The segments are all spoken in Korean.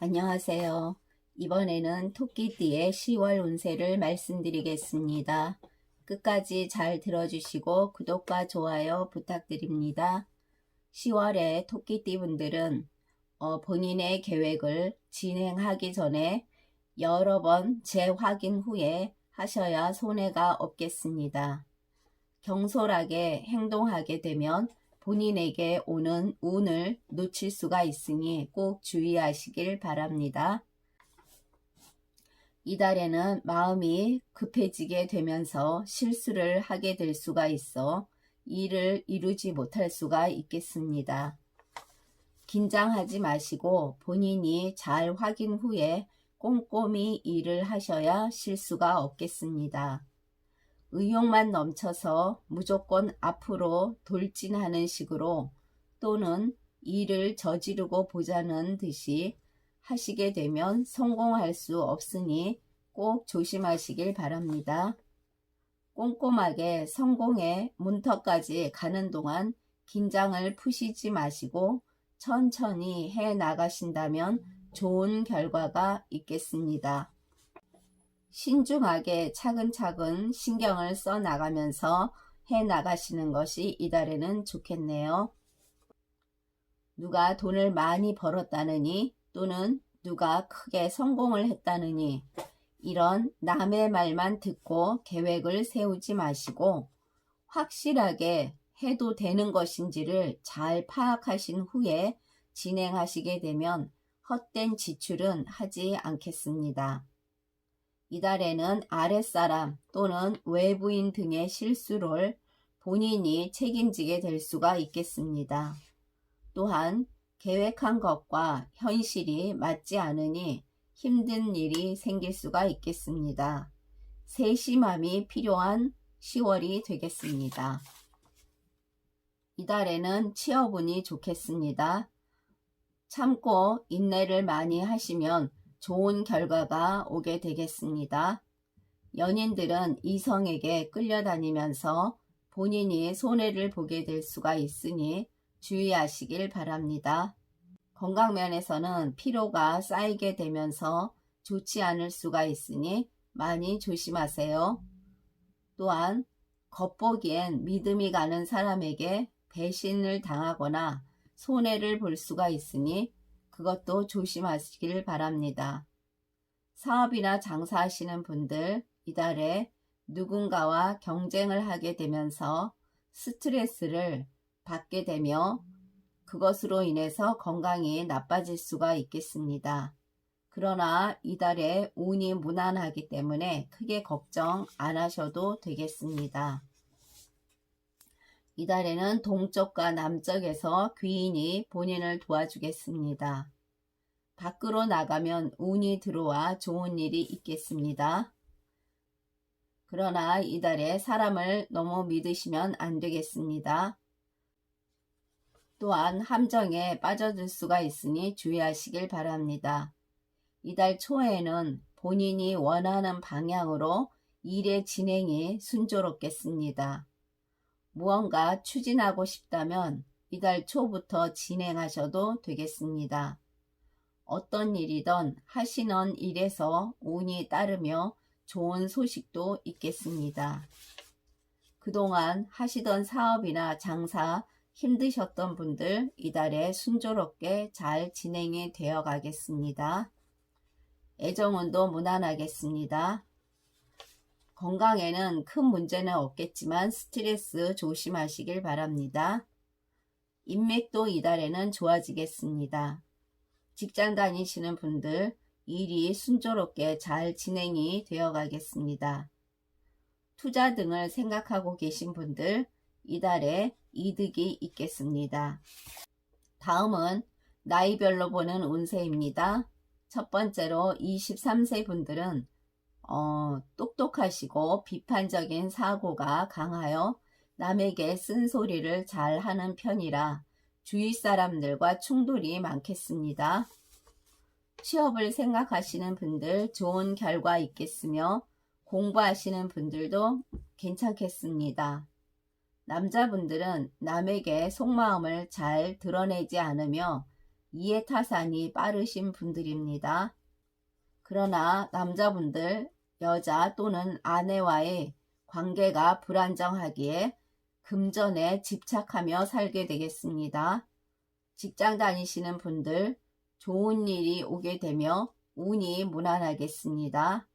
안녕하세요. 이번에는 토끼띠의 10월 운세를 말씀드리겠습니다. 끝까지 잘 들어주시고 구독과 좋아요 부탁드립니다. 10월에 토끼띠 분들은 어, 본인의 계획을 진행하기 전에 여러 번 재확인 후에 하셔야 손해가 없겠습니다. 경솔하게 행동하게 되면 본인에게 오는 운을 놓칠 수가 있으니 꼭 주의하시길 바랍니다. 이달에는 마음이 급해지게 되면서 실수를 하게 될 수가 있어 일을 이루지 못할 수가 있겠습니다. 긴장하지 마시고 본인이 잘 확인 후에 꼼꼼히 일을 하셔야 실수가 없겠습니다. 의욕만 넘쳐서 무조건 앞으로 돌진하는 식으로 또는 일을 저지르고 보자는 듯이 하시게 되면 성공할 수 없으니 꼭 조심하시길 바랍니다. 꼼꼼하게 성공의 문턱까지 가는 동안 긴장을 푸시지 마시고 천천히 해 나가신다면 좋은 결과가 있겠습니다. 신중하게 차근차근 신경을 써 나가면서 해 나가시는 것이 이달에는 좋겠네요. 누가 돈을 많이 벌었다느니 또는 누가 크게 성공을 했다느니 이런 남의 말만 듣고 계획을 세우지 마시고 확실하게 해도 되는 것인지를 잘 파악하신 후에 진행하시게 되면 헛된 지출은 하지 않겠습니다. 이달에는 아랫사람 또는 외부인 등의 실수를 본인이 책임지게 될 수가 있겠습니다. 또한 계획한 것과 현실이 맞지 않으니 힘든 일이 생길 수가 있겠습니다. 세심함이 필요한 10월이 되겠습니다. 이달에는 취업운이 좋겠습니다. 참고 인내를 많이 하시면 좋은 결과가 오게 되겠습니다. 연인들은 이성에게 끌려다니면서 본인이 손해를 보게 될 수가 있으니 주의하시길 바랍니다. 건강면에서는 피로가 쌓이게 되면서 좋지 않을 수가 있으니 많이 조심하세요. 또한 겉보기엔 믿음이 가는 사람에게 배신을 당하거나 손해를 볼 수가 있으니 그것도 조심하시길 바랍니다. 사업이나 장사하시는 분들 이달에 누군가와 경쟁을 하게 되면서 스트레스를 받게 되며 그것으로 인해서 건강이 나빠질 수가 있겠습니다. 그러나 이달에 운이 무난하기 때문에 크게 걱정 안 하셔도 되겠습니다. 이달에는 동쪽과 남쪽에서 귀인이 본인을 도와주겠습니다. 밖으로 나가면 운이 들어와 좋은 일이 있겠습니다. 그러나 이달에 사람을 너무 믿으시면 안 되겠습니다. 또한 함정에 빠져들 수가 있으니 주의하시길 바랍니다. 이달 초에는 본인이 원하는 방향으로 일의 진행이 순조롭겠습니다. 무언가 추진하고 싶다면 이달 초부터 진행하셔도 되겠습니다. 어떤 일이든 하시는 일에서 운이 따르며 좋은 소식도 있겠습니다. 그동안 하시던 사업이나 장사 힘드셨던 분들 이달에 순조롭게 잘 진행이 되어 가겠습니다. 애정운도 무난하겠습니다. 건강에는 큰 문제는 없겠지만 스트레스 조심하시길 바랍니다. 인맥도 이달에는 좋아지겠습니다. 직장 다니시는 분들 일이 순조롭게 잘 진행이 되어 가겠습니다. 투자 등을 생각하고 계신 분들 이달에 이득이 있겠습니다. 다음은 나이별로 보는 운세입니다. 첫 번째로 23세 분들은 어, 똑똑하시고 비판적인 사고가 강하여 남에게 쓴소리를 잘 하는 편이라 주위 사람들과 충돌이 많겠습니다. 취업을 생각하시는 분들 좋은 결과 있겠으며 공부하시는 분들도 괜찮겠습니다. 남자분들은 남에게 속마음을 잘 드러내지 않으며 이해 타산이 빠르신 분들입니다. 그러나 남자분들, 여자 또는 아내와의 관계가 불안정하기에 금전에 집착하며 살게 되겠습니다. 직장 다니시는 분들, 좋은 일이 오게 되며 운이 무난하겠습니다.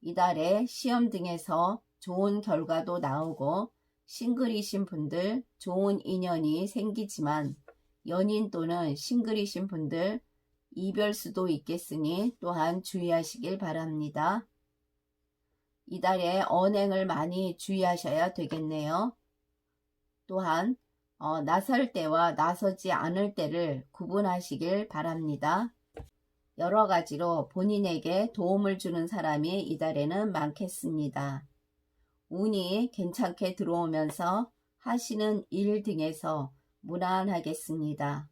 이달에 시험 등에서 좋은 결과도 나오고 싱글이신 분들 좋은 인연이 생기지만 연인 또는 싱글이신 분들 이별 수도 있겠으니 또한 주의하시길 바랍니다. 이달에 언행을 많이 주의하셔야 되겠네요. 또한 어, 나설 때와 나서지 않을 때를 구분하시길 바랍니다. 여러 가지로 본인에게 도움을 주는 사람이 이달에는 많겠습니다. 운이 괜찮게 들어오면서 하시는 일 등에서 무난하겠습니다.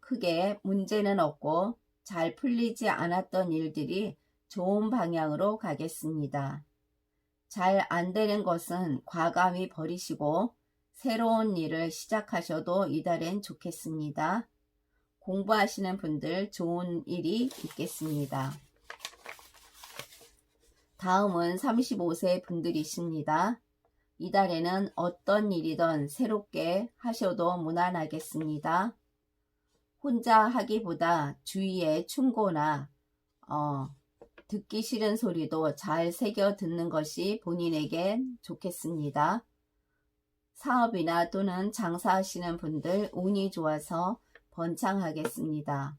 크게 문제는 없고 잘 풀리지 않았던 일들이 좋은 방향으로 가겠습니다. 잘 안 되는 것은 과감히 버리시고 새로운 일을 시작하셔도 이달엔 좋겠습니다. 공부하시는 분들 좋은 일이 있겠습니다. 다음은 35세 분들이십니다. 이달에는 어떤 일이든 새롭게 하셔도 무난하겠습니다. 혼자 하기보다 주위에 충고나 어, 듣기 싫은 소리도 잘 새겨 듣는 것이 본인에겐 좋겠습니다. 사업이나 또는 장사하시는 분들 운이 좋아서 번창하겠습니다.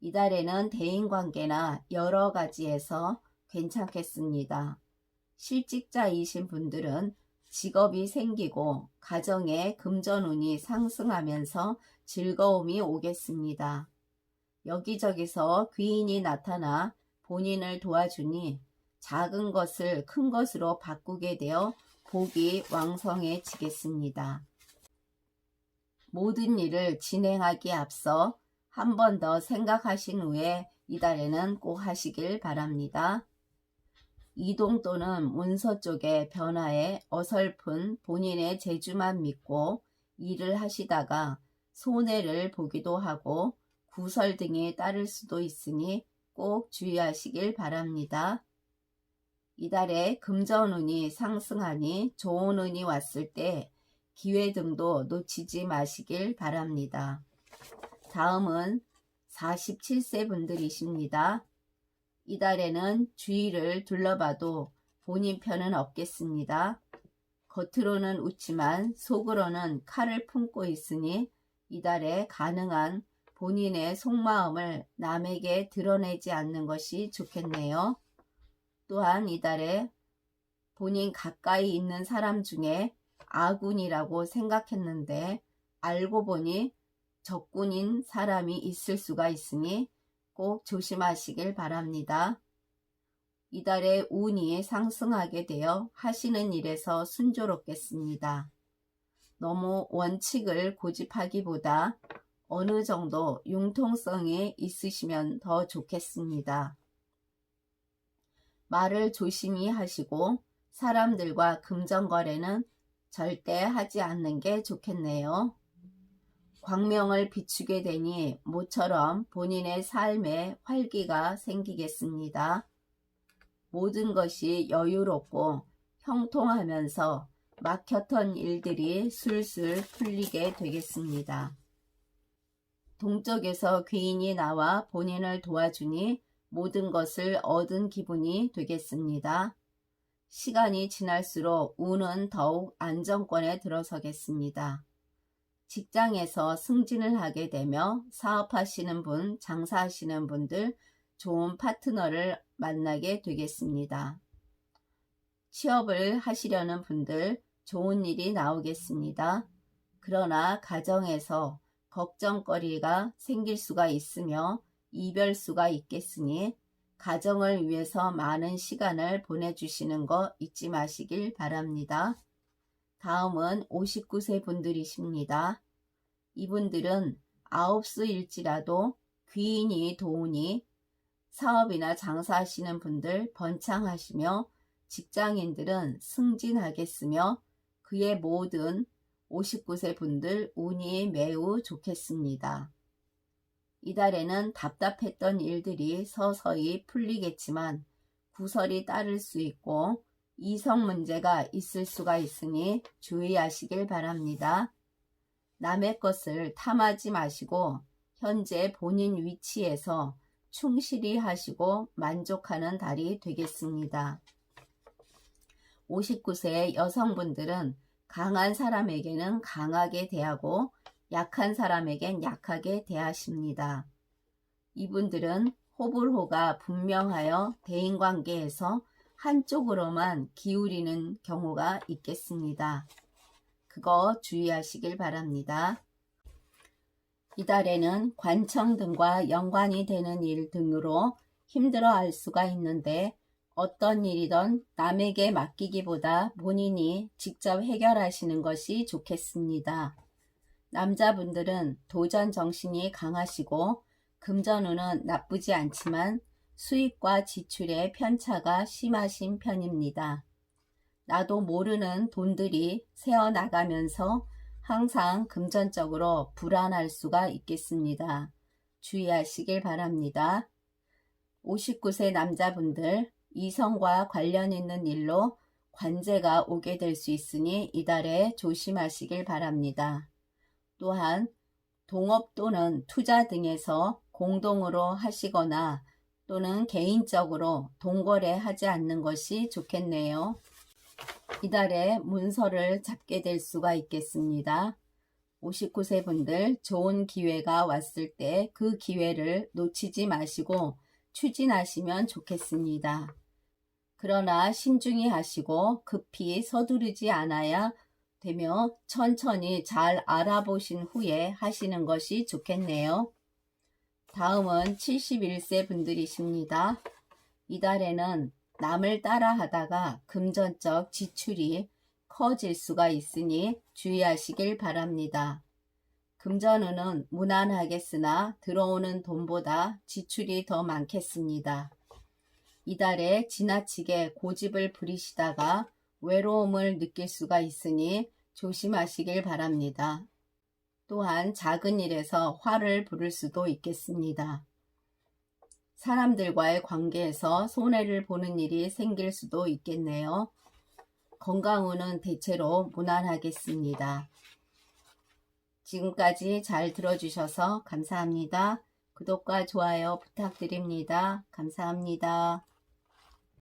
이달에는 대인관계나 여러 가지에서 괜찮겠습니다. 실직자이신 분들은 직업이 생기고 가정에 금전운이 상승하면서 즐거움이 오겠습니다. 여기저기서 귀인이 나타나 본인을 도와주니 작은 것을 큰 것으로 바꾸게 되어 복이 왕성해지겠습니다. 모든 일을 진행하기에 앞서 한 번 더 생각하신 후에 이달에는 꼭 하시길 바랍니다. 이동 또는 문서 쪽의 변화에 어설픈 본인의 재주만 믿고 일을 하시다가 손해를 보기도 하고 구설 등이 따를 수도 있으니 꼭 주의하시길 바랍니다. 이달에 금전운이 상승하니 좋은 운이 왔을 때 기회 등도 놓치지 마시길 바랍니다. 다음은 47세 분들이십니다. 이달에는 주위를 둘러봐도 본인 편은 없겠습니다. 겉으로는 웃지만 속으로는 칼을 품고 있으니 이달에 가능한 본인의 속마음을 남에게 드러내지 않는 것이 좋겠네요. 또한 이달에 본인 가까이 있는 사람 중에 아군이라고 생각했는데 알고 보니 적군인 사람이 있을 수가 있으니 꼭 조심하시길 바랍니다. 이달에 운이 상승하게 되어 하시는 일에서 순조롭겠습니다. 너무 원칙을 고집하기보다 어느 정도 융통성이 있으시면 더 좋겠습니다. 말을 조심히 하시고 사람들과 금전거래는 절대 하지 않는 게 좋겠네요. 광명을 비추게 되니 모처럼 본인의 삶에 활기가 생기겠습니다. 모든 것이 여유롭고 형통하면서 막혔던 일들이 술술 풀리게 되겠습니다. 동쪽에서 귀인이 나와 본인을 도와주니 모든 것을 얻은 기분이 되겠습니다. 시간이 지날수록 운은 더욱 안정권에 들어서겠습니다. 직장에서 승진을 하게 되며 사업하시는 분, 장사하시는 분들 좋은 파트너를 만나게 되겠습니다. 취업을 하시려는 분들 좋은 일이 나오겠습니다. 그러나 가정에서 걱정거리가 생길 수가 있으며 이별수가 있겠으니 가정을 위해서 많은 시간을 보내주시는 거 잊지 마시길 바랍니다. 다음은 59세 분들이십니다. 이분들은 아홉수일지라도 귀인이 도우니 사업이나 장사하시는 분들 번창하시며 직장인들은 승진하겠으며 그의 모든 59세 분들 운이 매우 좋겠습니다. 이달에는 답답했던 일들이 서서히 풀리겠지만 구설이 따를 수 있고 이성 문제가 있을 수가 있으니 주의하시길 바랍니다. 남의 것을 탐하지 마시고 현재 본인 위치에서 충실히 하시고 만족하는 달이 되겠습니다. 59세 여성분들은 강한 사람에게는 강하게 대하고 약한 사람에겐 약하게 대하십니다. 이분들은 호불호가 분명하여 대인관계에서 한쪽으로만 기울이는 경우가 있겠습니다. 그거 주의하시길 바랍니다. 이달에는 관청 등과 연관이 되는 일 등으로 힘들어 할 수가 있는데 어떤 일이든 남에게 맡기기보다 본인이 직접 해결하시는 것이 좋겠습니다. 남자분들은 도전 정신이 강하시고 금전운은 나쁘지 않지만 수입과 지출의 편차가 심하신 편입니다. 나도 모르는 돈들이 새어나가면서 항상 금전적으로 불안할 수가 있겠습니다. 주의하시길 바랍니다. 59세 남자분들 이성과 관련 있는 일로 관제가 오게 될 수 있으니 이달에 조심하시길 바랍니다. 또한 동업 또는 투자 등에서 공동으로 하시거나 또는 개인적으로 동거래 하지 않는 것이 좋겠네요. 이달에 문서를 잡게 될 수가 있겠습니다. 59세 분들 좋은 기회가 왔을 때 그 기회를 놓치지 마시고 추진하시면 좋겠습니다. 그러나 신중히 하시고 급히 서두르지 않아야 되며 천천히 잘 알아보신 후에 하시는 것이 좋겠네요. 다음은 71세 분들이십니다. 이달에는 남을 따라 하다가 금전적 지출이 커질 수가 있으니 주의하시길 바랍니다. 금전운은 무난하겠으나 들어오는 돈보다 지출이 더 많겠습니다. 이달에 지나치게 고집을 부리시다가 외로움을 느낄 수가 있으니 조심하시길 바랍니다. 또한 작은 일에서 화를 부를 수도 있겠습니다. 사람들과의 관계에서 손해를 보는 일이 생길 수도 있겠네요. 건강운은 대체로 무난하겠습니다. 지금까지 잘 들어주셔서 감사합니다. 구독과 좋아요 부탁드립니다. 감사합니다.